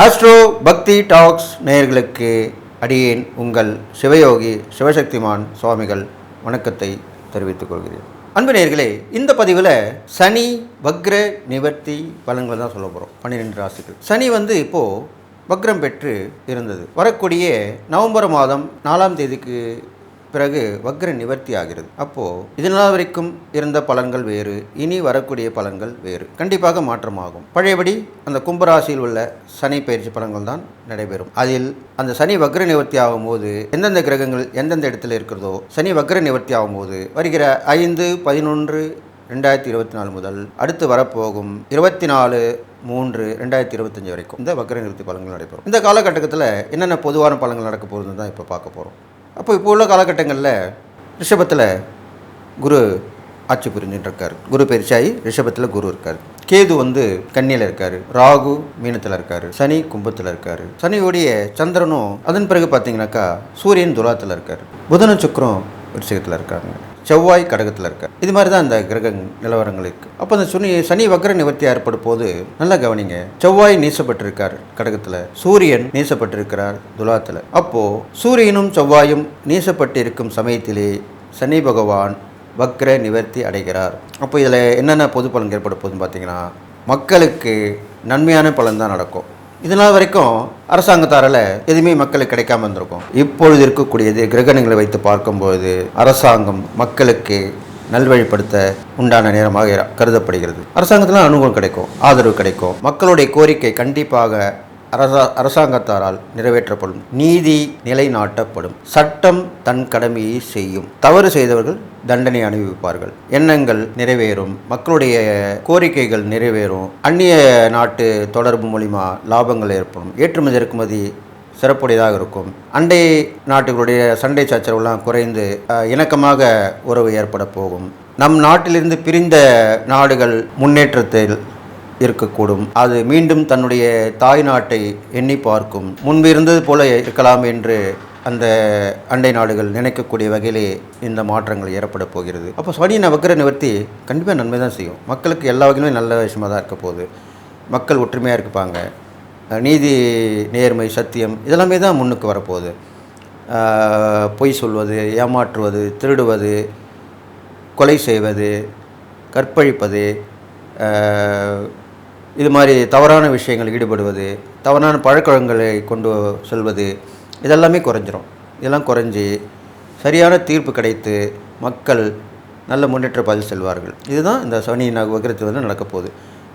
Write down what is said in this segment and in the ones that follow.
Astro பக்தி tax நேயர்களுக்கு அடியேன் உங்கள் சிவயோகி சிவசக்திமான் சுவாமிகள் வணக்கத்தை தெரிவித்துக் கொள்கிறேன். அன்பு நேர்களே இந்த பதிவில் சனி வக்ர நிவர்த்தி பலன்கள் தான் சொல்ல போகிறோம் பன்னிரெண்டு ராசிகள். சனி வந்து இப்போது வக்ரம் பெற்று இருந்தது. வரக்கூடிய நவம்பர் மாதம் நாலாம் தேதிக்கு பிறகு வக்ர நிவர்த்தி ஆகிறது. அப்போது இதனால் வரைக்கும் இருந்த பலன்கள் வேறு இனி வரக்கூடிய பலன்கள் வேறு. கண்டிப்பாக மாற்றமாகும். பழையபடி அந்த கும்பராசியில் உள்ள சனி பயிற்சி பலன்கள் தான் நடைபெறும். அதில் அந்த சனி வக்ர நிவர்த்தி ஆகும்போது எந்தெந்த கிரகங்கள் எந்தெந்த இடத்துல இருக்கிறதோ சனி வக்ர நிவர்த்தி ஆகும்போது வருகிற ஐந்து பதினொன்று ரெண்டாயிரத்தி இருபத்தி நாலு முதல் அடுத்து வரப்போகும் இருபத்தி நாலு மூன்று ரெண்டாயிரத்தி இருபத்தஞ்சி வரைக்கும் இந்த வக்ர நிவர்த்தி பலன்கள் நடைபெறும். இந்த காலகட்டத்தில் என்னென்ன பொதுவான பலன்கள் நடக்க போகுதுன்னு தான் இப்போ பார்க்க போகிறோம் அப்போ இப்போ உள்ள காலகட்டங்களில் ரிஷபத்தில் குரு ஆட்சி புரிஞ்சுட்டு இருக்கார் குரு பயிற்சியாகி ரிஷபத்தில் குரு இருக்கார். கேது வந்து கன்னியில் இருக்கார். ராகு மீனத்தில் இருக்கார். சனி கும்பத்தில் இருக்கார். சனியுடைய சந்திரனும் அதன் பிறகு பார்த்தீங்கன்னாக்கா சூரியன் துலாத்தில் இருக்கார். புதனும் சுக்கரம் விஷயத்தில் இருக்காங்க. செவ்வாய் கடகத்தில் இருக்கார் இது மாதிரி தான் அந்த கிரக நிலவரங்கள் இருக்குது அப்போ அந்த சுனி சனி வக்ர நிவர்த்தி ஏற்படும் போது நல்லா கவனிங்க. செவ்வாய் நீசப்பட்டிருக்கார் கடகத்தில். சூரியன் நீசப்பட்டிருக்கிறார் துலாத்தில். அப்போது சூரியனும் செவ்வாயும் நீசப்பட்டிருக்கும் சமயத்திலே சனி பகவான் வக்ர நிவர்த்தி அடைகிறார். அப்போ இதில் என்னென்ன பொது பலன் ஏற்பட போதுன்னு பார்த்தீங்கன்னா மக்களுக்கு நன்மையான பலன் தான் நடக்கும். இதனால் வரைக்கும் அரசாங்கத்தாரால் எதுவுமே மக்களுக்கு கிடைக்காம இருந்திருக்கும். இப்பொழுது இருக்கக்கூடியது கிரகணங்களை வைத்து பார்க்கும்போது அரசாங்கம் மக்களுக்கு நல்வழிப்படுத்த உண்டான நேரமாக கருதப்படுகிறது. அரசாங்கத்தில் அனுகூலம் கிடைக்கும் ஆதரவு கிடைக்கும். மக்களுடைய கோரிக்கை கண்டிப்பாக அரசா அரசாங்கத்தாரால் நிறைவேற்றப்படும் நீதி நிலைநாட்டப்படும் சட்டம் தன் கடமையை செய்யும். தவறு செய்தவர்கள் தண்டனை அனுபவிப்பார்கள். எண்ணங்கள் நிறைவேறும் மக்களுடைய கோரிக்கைகள் நிறைவேறும். அந்நிய நாட்டு தொடர்பு மூலிமா லாபங்கள் ஏற்படும். ஏற்றுமதி இறக்குமதி சிறப்புடையதாக இருக்கும். அண்டை நாட்டுகளுடைய சண்டை சச்சரவுலாம் குறைந்து இணக்கமாக உறவு ஏற்பட போகும். நம் நாட்டிலிருந்து பிரிந்த நாடுகள் முன்னேற்றத்தில் இருக்கக்கூடும். அது மீண்டும் தன்னுடைய தாய் நாட்டை எண்ணி பார்க்கும். முன்பு இருந்தது போல இருக்கலாம் என்று அந்த அண்டை நாடுகள் நினைக்கக்கூடிய வகையிலே இந்த மாற்றங்கள் ஏற்பட போகிறது. அப்போ சனி வக்கர நிவர்த்தி கண்டிப்பாக நன்மை தான் செய்யும். மக்களுக்கு எல்லா வகையிலுமே நல்ல விஷயமாக தான் இருக்க போகுது. மக்கள் ஒற்றுமையாக இருப்பாங்க. நீதி நேர்மை சத்தியம் இதெல்லாமே தான் முன்னுக்கு வரப்போகுது பொய் சொல்வது ஏமாற்றுவது திருடுவது கொலை செய்வது கற்பழிப்பது இது மாதிரி தவறான விஷயங்கள் ஈடுபடுவது தவறான பழக்கங்களை கொண்டு செல்வது இதெல்லாமே குறைஞ்சிரும். இதெல்லாம் குறைஞ்சி சரியான தீர்ப்பு கிடைத்து மக்கள் நல்ல முன்னேற்ற பாதையில் செல்வார்கள். இதுதான் இந்த சனி நகரத்து வந்து நடக்க போகுது.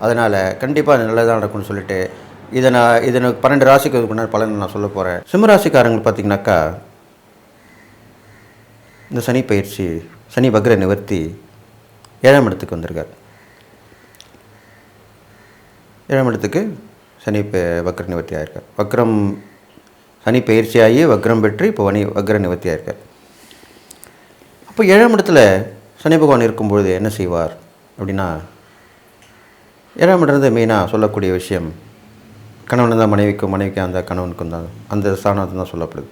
அதனால் கண்டிப்பாக நல்லதாக நடக்கும்னு சொல்லிட்டு இதை நான் இதை பன்னெண்டு ராசிக்கு முன்னாடி பலன் நான் சொல்ல போகிறேன் சிம்மராசிக்காரங்க பார்த்தீங்கன்னாக்கா இந்த சனி பயிற்சி சனி வக்ர நிவர்த்தி ஏழாம் இடத்துக்கு வந்திருக்கார். ஏழாம் இடத்துக்கு சனி வக்ர நிவர்த்தியாக இருக்கார் வக்ரம் சனி பயிற்சியாகி வக்ரம் பெற்று இப்போ வனி வக்ர நிவர்த்தியாக இருக்கார் அப்போ ஏழாம் இடத்துல சனி பகவான் இருக்கும்பொழுது என்ன செய்வார் அப்படின்னா ஏழாம் இடத்துல மெயினாக சொல்லக்கூடிய விஷயம் கணவன் தான் மனைவிக்கும் மனைவிக்கும் அந்த கணவனுக்கும் தான் அந்த ஸ்தானத்து தான் சொல்லப்படுது.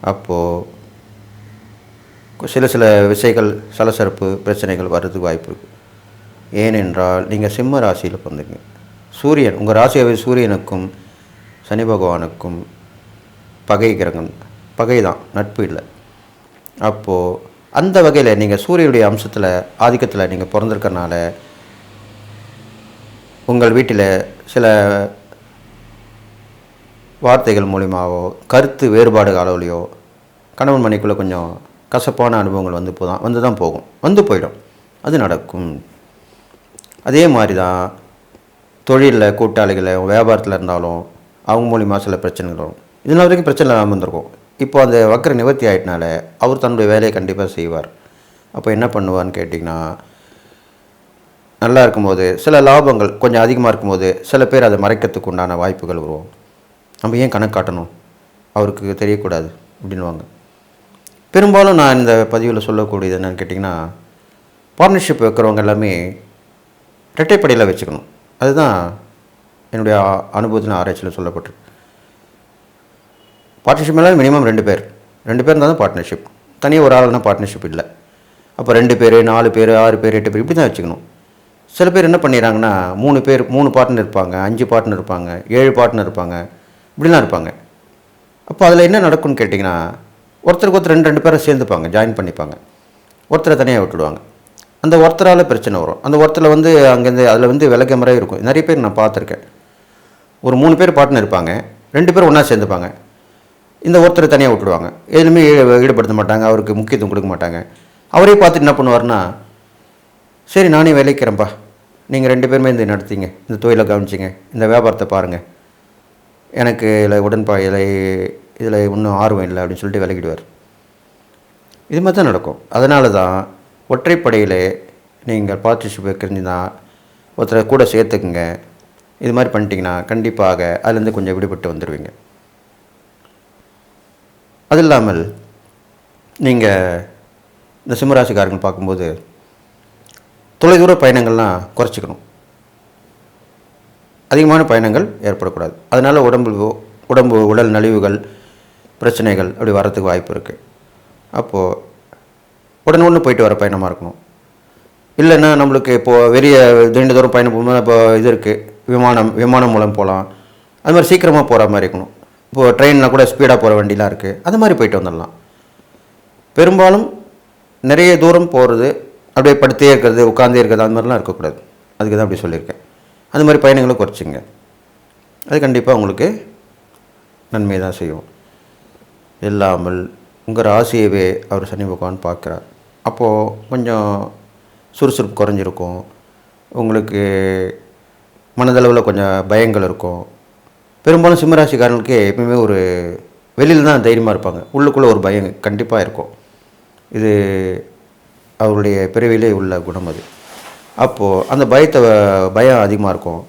அப்போது சில சில விசைகள் சலசரப்பு பிரச்சனைகள் வர்றதுக்கு வாய்ப்பு இருக்குது ஏனென்றால் நீங்கள் சிம்ம ராசியில் பிறந்தீங்க. சூரியன் உங்கள் ராசியாவை சூரியனுக்கும் சனி பகவானுக்கும் பகை கிரகம் பகை தான் நட்பு இல்லை. அப்போது அந்த வகையில் நீங்கள் சூரியனுடைய அம்சத்தில் ஆதிக்கத்தில் நீங்கள் பிறந்திருக்கனால உங்கள் வீட்டில் சில வார்த்தைகள் மூலிமாவோ கருத்து வேறுபாடு அளவுலையோ கணவன் மனைக்குள்ளே கொஞ்சம் கசப்பான அனுபவங்கள் வந்து போதான் வந்து தான் போகும். வந்து போயிடும். அது நடக்கும். அதே மாதிரி தான் தொழிலில் கூட்டாளிகளை வியாபாரத்தில் இருந்தாலும் அவங்க மூலிமா சில பிரச்சனைகள் வரும். இதனால் வரைக்கும் பிரச்சனை இல்லாமல் இருந்திருக்கும். இப்போ அந்த வக்கர நிவர்த்தி ஆயிட்டனால அவர் தன்னுடைய வேலையை கண்டிப்பாக செய்வார். அப்போ என்ன பண்ணுவான்னு கேட்டிங்கன்னா நல்லா இருக்கும்போது சில லாபங்கள் கொஞ்சம் அதிகமாக இருக்கும்போது சில பேர் அதை மறைக்கிறதுக்கு உண்டான வாய்ப்புகள் வரும். நம்ம ஏன் கணக்கு காட்டணும்? அவருக்கு தெரியக்கூடாது அப்படின்வாங்க பெரும்பாலும் நான் இந்த பதிவில் சொல்லக்கூடியது என்னன்னு கேட்டிங்கன்னா பார்ட்னர்ஷிப் வைக்கிறவங்க எல்லாமே இரட்டைப்படையில் வச்சுக்கணும். அதுதான் என்னுடைய அனுபவத்தில் அனுபவத்தின் ஆராய்ச்சியில் சொல்லப்பட்டிருக்கு. பார்ட்னர்ஷிப் மேலே மினிமம் ரெண்டு பேர். ரெண்டு பேர் இருந்தால் தான் பார்ட்னர்ஷிப் தனியாக ஒரு ஆளுனா பார்ட்னர்ஷிப் இல்லை. அப்போ ரெண்டு பேர் நாலு பேர் ஆறு பேர் எட்டு பேர் இப்படி தான் வச்சுக்கணும். சில பேர் என்ன பண்ணிடுறாங்கன்னா மூணு பேர் மூணு பார்ட்னர் இருப்பாங்க அஞ்சு பார்ட்னர் இருப்பாங்க ஏழு பார்ட்னர் இருப்பாங்க இப்படிலாம் இருப்பாங்க. அப்போ அதில் என்ன நடக்கும்னு கேட்டிங்கன்னா ஒருத்தருக்கு ஒருத்தர் ரெண்டு ரெண்டு பேரை சேர்ந்துப்பாங்க ஜாயின் பண்ணிப்பாங்க. ஒருத்தரை தனியாக விட்டுடுவாங்க. அந்த ஒருத்தரால் பிரச்சனை வரும். அந்த ஒருத்தரில் வந்து அங்கேருந்து அதில் வந்து விளக்க முறை இருக்கும். நிறைய பேர் நான் பார்த்துருக்கேன். ஒரு மூணு பேர் பாட்டுன்னு இருப்பாங்க. ரெண்டு பேர் ஒன்றா சேர்ந்துப்பாங்க. இந்த ஒருத்தரை தனியாக விட்டுடுவாங்க. எதுலையுமே ஈடுபடுத்த மாட்டாங்க. அவருக்கு முக்கியத்துவம் கொடுக்க மாட்டாங்க. அவரே பார்த்துட்டு என்ன பண்ணுவார்னா சரி நானே விளைக்கிறேன்ப்பா நீங்கள் ரெண்டு பேருமே இந்த நடத்திங்க. இந்த தொழிலை கவனிச்சிங்க. இந்த வியாபாரத்தை பாருங்கள் எனக்கு இதில் உடன்பா இதில் இதில் இன்னும் ஆர்வம் இல்லை. அப்படின்னு சொல்லிட்டு விலகிடுவார். இது மாதிரி தான் நடக்கும். அதனால தான் ஒற்றைப்படையில் நீங்கள் பார்ட்டிசிபேட் வைக்கிறீங்கன்னா ஒருத்தரை கூட சேர்த்துக்குங்க. இது மாதிரி பண்ணிட்டீங்கன்னா கண்டிப்பாக அதுலேருந்து கொஞ்சம் விடுபட்டு வந்துடுவீங்க அது இல்லாமல் நீங்கள் இந்த சிம்மராசிக்காரர்கள் பார்க்கும்போது தொலைதூர பயணங்கள்லாம் குறைச்சிக்கணும். அதிகமான பயணங்கள் ஏற்படக்கூடாது. அதனால் உடம்பு உடம்பு உடல் நலிவுகள் பிரச்சனைகள் அப்படி வரத்துக்கு வாய்ப்பு இருக்குது அப்போது உடனே ஒன்று போயிட்டு வர பயணமாக இருக்கணும். இல்லைன்னா நம்மளுக்கு இப்போது வெளிய நீண்ட தூரம் பயணம் போகும்போது இப்போ இது இருக்குது விமானம் விமானம் மூலம் போகலாம். அது மாதிரி சீக்கிரமாக போகிற மாதிரி இருக்கணும். இப்போது ட்ரெயினில் கூட ஸ்பீடாக போகிற வண்டிலாம் இருக்குது அது மாதிரி போயிட்டு வந்துடலாம். பெரும்பாலும் நிறைய தூரம் போகிறது அப்படியே படுத்தே இருக்கிறது உட்காந்தே இருக்கிறது அது மாதிரிலாம் இருக்கக்கூடாது. அதுக்கு தான் அப்படி சொல்லியிருக்கேன். அது மாதிரி பயணங்களை குறைச்சிங்க. அது கண்டிப்பாக உங்களுக்கு நன்மை தான் செய்யும். இல்லாமல் உங்கள் ராசியவே அவர் சனி பகவான் பார்க்குறார். அப்போது கொஞ்சம் சுறுசுறுப்பு குறைஞ்சிருக்கும். உங்களுக்கு மனதளவில் கொஞ்சம் பயங்கள் இருக்கும். பெரும்பாலும் சிம்மராசிக்காரர்களுக்கு எப்பவுமே ஒரு வெளியில் தான் தைரியமாக இருப்பாங்க. உள்ளுக்குள்ளே ஒரு பயம் கண்டிப்பாக இருக்கும். இது அவருடைய பிறவிலே உள்ள குணம் அது. அப்போது அந்த பயத்தை பயம் அதிகமாக இருக்கும்.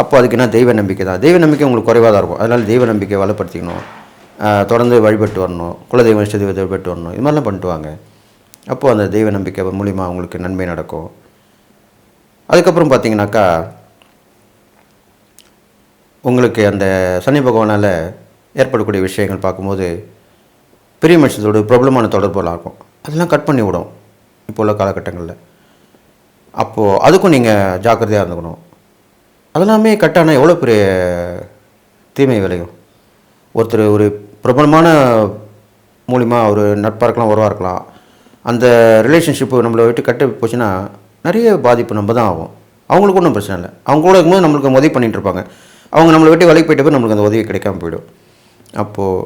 அப்போ அதுக்கு என்ன தெய்வ நம்பிக்கை தான்? தெய்வ நம்பிக்கை உங்களுக்கு குறைவாக தான் இருக்கும். அதனால் தெய்வ நம்பிக்கை வளப்படுத்திக்கணும் தொடர்ந்து வழிபட்டு வரணும். குலதெய்வம் இஷ்ட தெய்வத்தை வழிபட்டு வரணும். இது மாதிரிலாம் பண்ணிட்டு வாங்க. அப்போது அந்த தெய்வ நம்பிக்கை மூலிமா உங்களுக்கு நன்மை நடக்கும். அதுக்கப்புறம் பார்த்தீங்கன்னாக்கா உங்களுக்கு அந்த சனி பகவானால் ஏற்படக்கூடிய விஷயங்கள் பார்க்கும்போது பெரிய மனுஷத்தோட பிரபலமான தொடர்புலாம் இருக்கும் அதெல்லாம் கட் பண்ணி விடும் இப்போ உள்ள காலகட்டங்களில். அப்போது அதுக்கும் நீங்கள் ஜாக்கிரதையாக இருந்துக்கணும். அதெல்லாமே கட்டானா எவ்வளோ பெரிய தீமை விளையும்? ஒருத்தர் ஒரு பிரபலமான மூலிமா ஒரு நட்பாக இருக்கலாம் உறவாக இருக்கலாம். அந்த ரிலேஷன்ஷிப்பு நம்மளை விட்டு கட்டு போச்சுன்னா நிறைய பாதிப்பு நம்ம தான் ஆகும். அவங்களுக்கு ஒன்றும் பிரச்சனை இல்லை. அவங்க கூட இருக்கும்போது நம்மளுக்கு உதவி பண்ணிட்டு இருப்பாங்க. அவங்க நம்மளை விட்டு வேலைக்கு போயிட்டு போய் நம்மளுக்கு அந்த உதவி கிடைக்காம போயிடும். அப்போது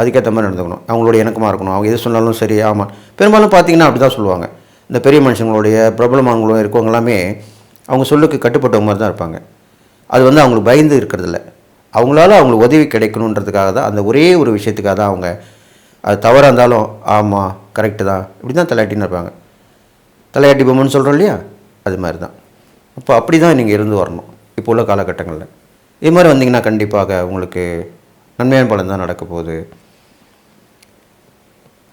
அதுக்கேற்ற மாதிரி நடந்துக்கணும். அவங்களோட இணக்கமாக இருக்கணும். அவங்க எது சொன்னாலும் சரி ஆமாம் பெரும்பாலும் பார்த்தீங்கன்னா அப்படி தான் சொல்லுவாங்க. இந்த பெரிய மனுஷங்களுடைய பிரபலமானங்களும் இருக்கவங்க எல்லாமே அவங்க சொல்லுக்கு கட்டுப்பட்டவங்க மாதிரி தான் இருப்பாங்க. அது வந்து அவங்களுக்கு பயந்து இருக்கிறதில்ல. அவங்களால அவங்களுக்கு உதவி கிடைக்கணுன்றதுக்காக தான் அந்த ஒரே ஒரு விஷயத்துக்காக தான் அவங்க அது தவறாக இருந்தாலும் ஆமாம் கரெக்டு தான். இப்படி தான் தலையாட்டின்னு இருப்பாங்க. தலையாட்டி பொம்மைன்னு சொல்கிறோம் இல்லையா? அது மாதிரி தான் அப்போ அப்படி தான் நீங்கள் இருந்து வரணும். இப்போ உள்ள காலகட்டங்களில். இது மாதிரி வந்தீங்கன்னா கண்டிப்பாக உங்களுக்கு நன்மையான பலன் தான் நடக்க போகுது.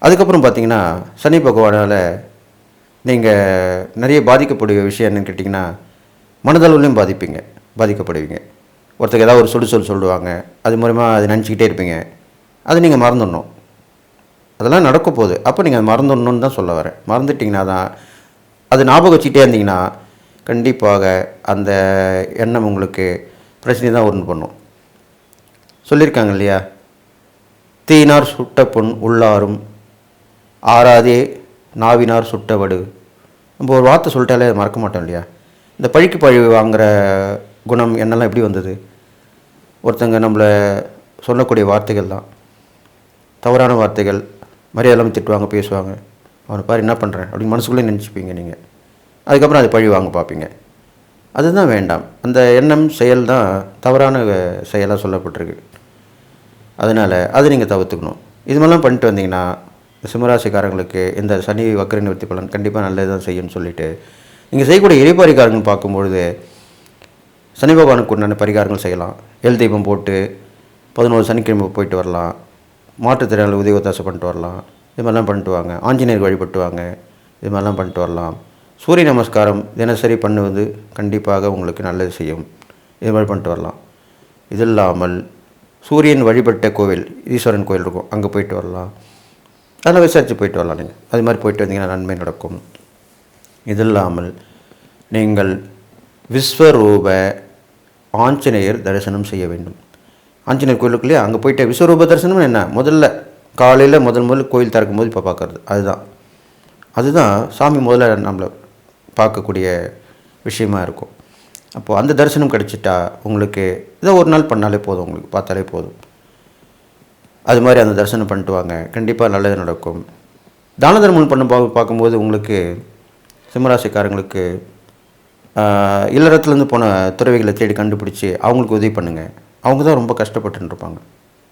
அதுக்கப்புறம் பார்த்தீங்கன்னா சனி பகவானால் நீங்கள் நிறைய பாதிக்கக்கூடிய விஷயம் என்னென்னு கேட்டிங்கன்னா மனதளவுலையும் பாதிப்பீங்க. பாதிக்கப்படுவீங்க. ஒருத்தருக்கு ஏதாவது ஒரு சுடுசொல் சொல்லுவாங்க. அது மூலமா அதை நினச்சிக்கிட்டே இருப்பீங்க. அதை நீங்கள் மறந்துடணும். அதெல்லாம் நடக்க போகுது. அப்போ நீங்கள் அதை மறந்துடணும்னு தான் சொல்ல வரேன். மறந்துட்டிங்கன்னா தான் அது ஞாபகம் வச்சுட்டே இருந்தீங்கன்னா கண்டிப்பாக அந்த எண்ணம் உங்களுக்கு பிரச்சனை தான் ஒன்று பண்ணும். சொல்லியிருக்காங்க இல்லையா? தீயினார் சுட்ட பொன் உள்ளாரும் ஆறாதே நாவினார் சுட்டவடு நம்ம ஒரு வார்த்தை சொல்லிட்டாலே அதை மறக்க மாட்டோம் இல்லையா? இந்த பழிக்கு பழி வாங்குகிற குணம் என்னெல்லாம் எப்படி வந்தது? ஒருத்தங்க நம்மளை சொல்லக்கூடிய வார்த்தைகள் தான். தவறான வார்த்தைகள் மரியாதை திட்டுவாங்க பேசுவாங்க. அவனை பாரு என்ன பண்ணுறேன் அப்படின்னு மனசுக்குள்ளே நினச்சிப்பீங்க நீங்கள் அதுக்கப்புறம் அதை பழி வாங்க பார்ப்பீங்க. அதுதான் வேண்டாம். அந்த எண்ணம் செயல் தான் தவறான செயலாக சொல்லப்பட்டிருக்கு. அதனால் அதை நீங்கள் தவிர்த்துக்கணும். இது மாதிரிலாம் பண்ணிட்டு வந்தீங்கன்னா சிம்மராசிக்காரங்களுக்கு இந்த சனி வக்கர நிவர்த்தி பலன் கண்டிப்பாக நல்லது தான் செய்யும்னு சொல்லிட்டு நீங்கள் செய்யக்கூடிய இறைபாரிகாரங்கள் பார்க்கும்பொழுது சனி பகவானுக்கு உண்டான பரிகாரங்கள் செய்யலாம். எல் தீபம் போட்டு பதினோரு சனிக்கிழமை போயிட்டு வரலாம். மாற்றுத்திறனாளி உதவி ஒத்தாசை பண்ணிட்டு வரலாம். இது மாதிரிலாம் பண்ணிட்டு வாங்க. ஆஞ்சநேயர் வழிபட்டு வாங்க. இது மாதிரிலாம் பண்ணிட்டு வரலாம். சூரிய நமஸ்காரம் தினசரி பண்ணுவது கண்டிப்பாக உங்களுக்கு நல்லது செய்யும். இது மாதிரி பண்ணிட்டு வரலாம். இது இல்லாமல் சூரியன் வழிபட்ட கோவில் ஈஸ்வரன் கோவில் இருக்கும். அங்கே போயிட்டு வரலாம். அதெல்லாம் விசாரித்து போயிட்டு வரலாம் நீங்கள் அது மாதிரி போயிட்டு வந்தீங்கன்னா நன்மை நடக்கும். இது இல்லாமல் நீங்கள் விஸ்வரூப ஆஞ்சநேயர் தரிசனம் செய்ய வேண்டும். ஆஞ்சநேயர் கோயிலுக்குள்ளேயே அங்கே போயிட்டு விஸ்வரூப தரிசனம் என்ன? முதல்ல காலையில் முதல் முதல்ல கோயில் திறக்கும் போது இப்போ பார்க்கறது. அதுதான். அதுதான் சாமி முதல்ல நம்மளை பார்க்கக்கூடிய விஷயமா இருக்கும். அப்போது அந்த தரிசனம் கிடச்சிட்டா உங்களுக்கு இதை ஒரு நாள் பண்ணாலே போதும் உங்களுக்கு பார்த்தாலே போதும். அது மாதிரி அந்த தரிசனம் பண்ணிட்டு வாங்க. கண்டிப்பாக நல்லது நடக்கும். தான தர்மம் பண்ண பா பார்க்கும்போது உங்களுக்கு சிம்மராசிக்காரங்களுக்கு இல்லறத்துலேருந்து போன துறவிகளை தேடி கண்டுபிடிச்சி அவங்களுக்கு உதவி பண்ணுங்கள் அவங்க தான் ரொம்ப கஷ்டப்பட்டுன்னு இருப்பாங்க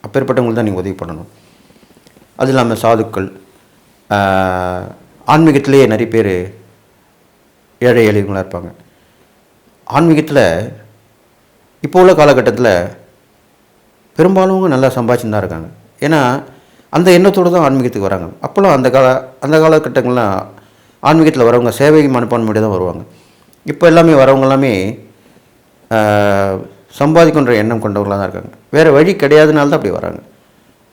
அப்பேற்பட்டவங்களுக்கு தான் நீங்கள் உதவி பண்ணணும். அது இல்லாமல் சாதுக்கள் ஆன்மீகத்திலேயே நிறைய பேர் ஏழை எளியவங்களாக இருப்பாங்க. ஆன்மீகத்தில் இப்போ உள்ள காலகட்டத்தில் பெரும்பாலும் நல்லா சம்பாதிச்சுன்னு தான் இருக்காங்க. ஏன்னா அந்த எண்ணத்தோடு தான் ஆன்மீகத்துக்கு வராங்க. அப்போல்லாம் அந்த கால அந்த காலகட்டங்கள்லாம் ஆன்மீகத்தில் வரவங்க சேவை மனப்பான்மையோடு தான் வருவாங்க. இப்போ எல்லாமே வரவங்க எல்லாமே சம்பாதிக்கின்ற எண்ணம் கொண்டவர்களாக தான் இருக்காங்க. வேறு வழி கிடையாதுனால தான் அப்படி வராங்க.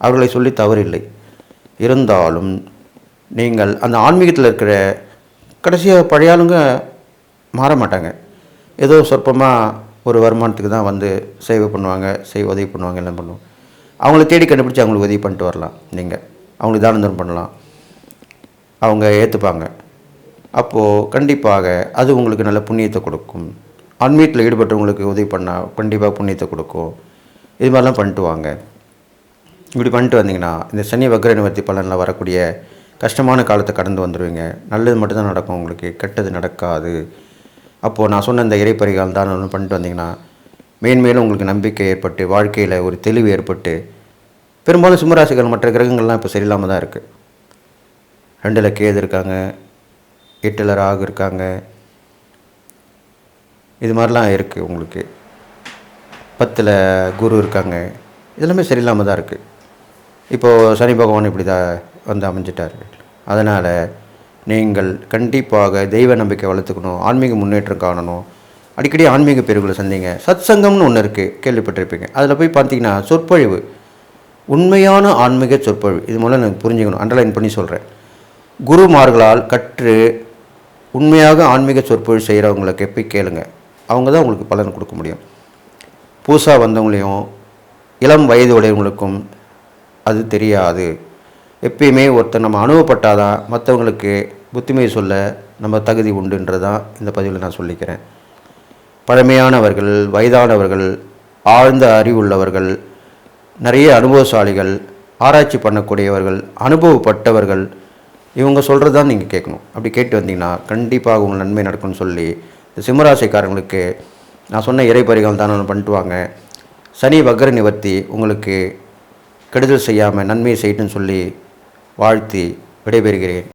அவர்களை சொல்லி தவறில்லை. இருந்தாலும் நீங்கள் அந்த ஆன்மீகத்தில் இருக்கிற கடைசியாக பழையாளுங்க மாற மாட்டாங்க. ஏதோ சொற்பமாக ஒரு வருமானத்துக்கு தான் வந்து சேவை பண்ணுவாங்க செய் உதவி பண்ணுவாங்க எல்லாம் பண்ணுவாங்க. அவங்கள தேடி கண்டுபிடிச்சி அவங்களுக்கு உதவி பண்ணிட்டு வரலாம். நீங்கள் அவங்களுக்கு தானம் பண்ணலாம். அவங்க ஏற்றுப்பாங்க அப்போது கண்டிப்பாக அது உங்களுக்கு நல்ல புண்ணியத்தை கொடுக்கும். ஆன்மீகத்தில் ஈடுபட்டவங்களுக்கு உதவி பண்ணால் கண்டிப்பாக புண்ணியத்தை கொடுக்கும். இது மாதிரிலாம் பண்ணிட்டு வாங்க. இப்படி பண்ணிட்டு வந்தீங்கன்னா இந்த சனி வக்ர நிவர்த்தி பலனில் வரக்கூடிய கஷ்டமான காலத்தை கடந்து வந்துடுவீங்க நல்லது மட்டும்தான் நடக்கும் உங்களுக்கு. கெட்டது நடக்காது. அப்போது நான் சொன்ன இந்த இறைப்பறிகால் தான் ஒன்று பண்ணிட்டு வந்தீங்கன்னா மேன்மேலும் உங்களுக்கு நம்பிக்கை ஏற்பட்டு வாழ்க்கையில் ஒரு தெளிவு ஏற்பட்டு பெரும்பாலும் சிம்மராசிகள் மற்ற கிரகங்கள்லாம் இப்போ சரியில்லாமல் தான் இருக்குது ரெண்டில் கேது இருக்காங்க எட்டில் ராகு இருக்காங்க இது மாதிரிலாம் இருக்குது உங்களுக்கு. பத்தில் குரு இருக்காங்க. இதெல்லாமே சரியில்லாமல் தான் இருக்குது இப்போது சனி பகவான் இப்படி தான் வந்து அமைஞ்சிட்டார். அதனால் நீங்கள் கண்டிப்பாக தெய்வ நம்பிக்கை வளர்த்துக்கணும். ஆன்மீக முன்னேற்றம் காணணும். அடிக்கடி ஆன்மீக பேர்களை சந்திங்க. சத் சங்கம்னு ஒன்று இருக்குது கேள்விப்பட்டிருப்பீங்க. அதில் போய் பார்த்தீங்கன்னா சொற்பொழிவு. உண்மையான ஆன்மீக சொற்பொழிவு. இது மூலம் எனக்கு புரிஞ்சுக்கணும். அண்டர்லைன் பண்ணி சொல்கிறேன் குருமார்களால் கற்று உண்மையாக ஆன்மீக சொற்பொழிவு செய்கிறவங்களுக்கு போய் கேளுங்கள் அவங்க தான் உங்களுக்கு பலன் கொடுக்க முடியும். புதுசாக வந்தவங்களையும் இளம் வயது உடையவங்களுக்கும் அது தெரியாது. எப்பயுமே ஒருத்தர் நம்ம அனுபவப்பட்டாதான் மற்றவங்களுக்கு புத்திமை சொல்ல நம்ம தகுதி உண்டுன்றதான் இந்த பதிவில் நான் சொல்லிக்கிறேன். பழமையானவர்கள் வயதானவர்கள் ஆழ்ந்த அறிவுள்ளவர்கள் நிறைய அனுபவசாலிகள் ஆராய்ச்சி பண்ணக்கூடியவர்கள் அனுபவப்பட்டவர்கள் இவங்க சொல்கிறது தான் நீங்கள் கேட்கணும். அப்படி கேட்டு வந்தீங்கன்னா கண்டிப்பாக உங்கள் நன்மை நடக்கும்னு சொல்லி சிம்மராசிக்காரங்களுக்கு நான் சொன்ன இறைப்பறிகள் தான் ஒன்று பண்ணிட்டு வாங்க. சனி வக்ர நிவர்த்தி உங்களுக்கு கெடுதல் செய்யாமல் நன்மையை செய்யட்டும்னு சொல்லி வாழ்த்தி விடைபெறுகிறேன்.